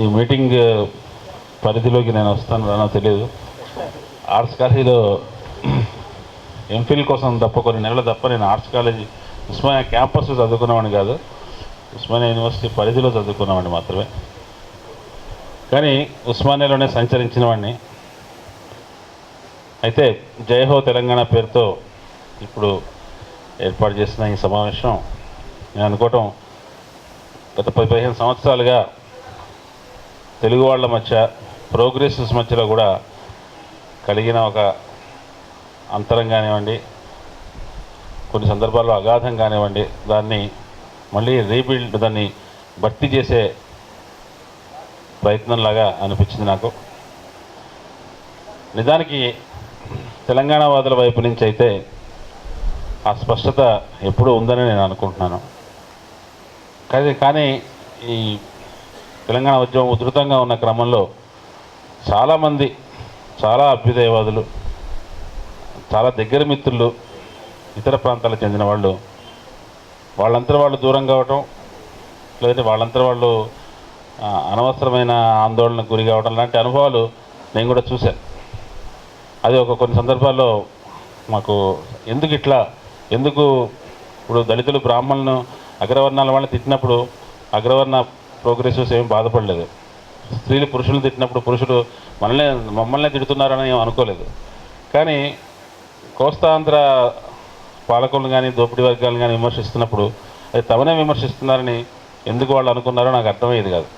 ఈ మీటింగ్ పరిధిలోకి నేను వస్తాను రానో తెలియదు. ఆర్ట్స్ కాలేజీలో ఎంఫిల్ కోసం తప్ప కొన్ని నెలలు తప్ప నేను ఆర్ట్స్ కాలేజీ ఉస్మానియా క్యాంపస్ చదువుకున్నవాడిని కాదు. ఉస్మానియా యూనివర్సిటీ పరిధిలో చదువుకున్నవాడిని మాత్రమే. కానీ ఉస్మానియాలోనే సంచరించిన వాడిని అయితే జయహో తెలంగాణ పేరుతో ఇప్పుడు ఏర్పాటు చేసిన ఈ సమావేశం నేను అనుకోవటం గత పది పదిహేను సంవత్సరాలుగా తెలుగు వాళ్ళ మధ్య ప్రోగ్రెసివ్స్ మధ్యలో కూడా కలిగిన ఒక అంతరం కానివ్వండి కొన్ని సందర్భాల్లో అగాధం కానివ్వండి దాన్ని మళ్ళీ రీబిల్డ్ దాన్ని భర్తీ చేసే ప్రయత్నంలాగా అనిపించింది నాకు. నిజానికి తెలంగాణ వాదుల వైపు నుంచి అయితే ఆ స్పష్టత ఎప్పుడూ ఉందని నేను అనుకుంటున్నాను. కానీ కానీ ఈ తెలంగాణ ఉద్యమం ఉధృతంగా ఉన్న క్రమంలో చాలామంది చాలా అభ్యుదయవాదులు చాలా దగ్గర మిత్రులు ఇతర ప్రాంతాలకు చెందిన వాళ్ళు వాళ్ళంతా వాళ్ళు దూరం కావటం లేదంటే వాళ్ళంతా వాళ్ళు అనవసరమైన ఆందోళనకు గురి కావడం లాంటి అనుభవాలు నేను కూడా చూశాను. అది ఒక కొన్ని సందర్భాల్లో మాకు ఎందుకు ఇట్లా ఎందుకు ఇప్పుడు దళితులు బ్రాహ్మణులను అగ్రవర్ణాల వాళ్ళని తిట్టినప్పుడు అగ్రవర్ణ ప్రోగ్రెసివ్స్ ఏమి బాధపడలేదు. స్త్రీలు పురుషులు తిట్టినప్పుడు పురుషుడు మనల్ని మమ్మల్నే తిడుతున్నారని ఏం అనుకోలేదు. కానీ కోస్తాంధ్ర పాలకులను కానీ దోపిడీ వర్గాలను కానీ విమర్శిస్తున్నప్పుడు అది తమనే విమర్శిస్తున్నారని ఎందుకు వాళ్ళు అనుకున్నారో నాకు అర్థమయ్యేది కాదు.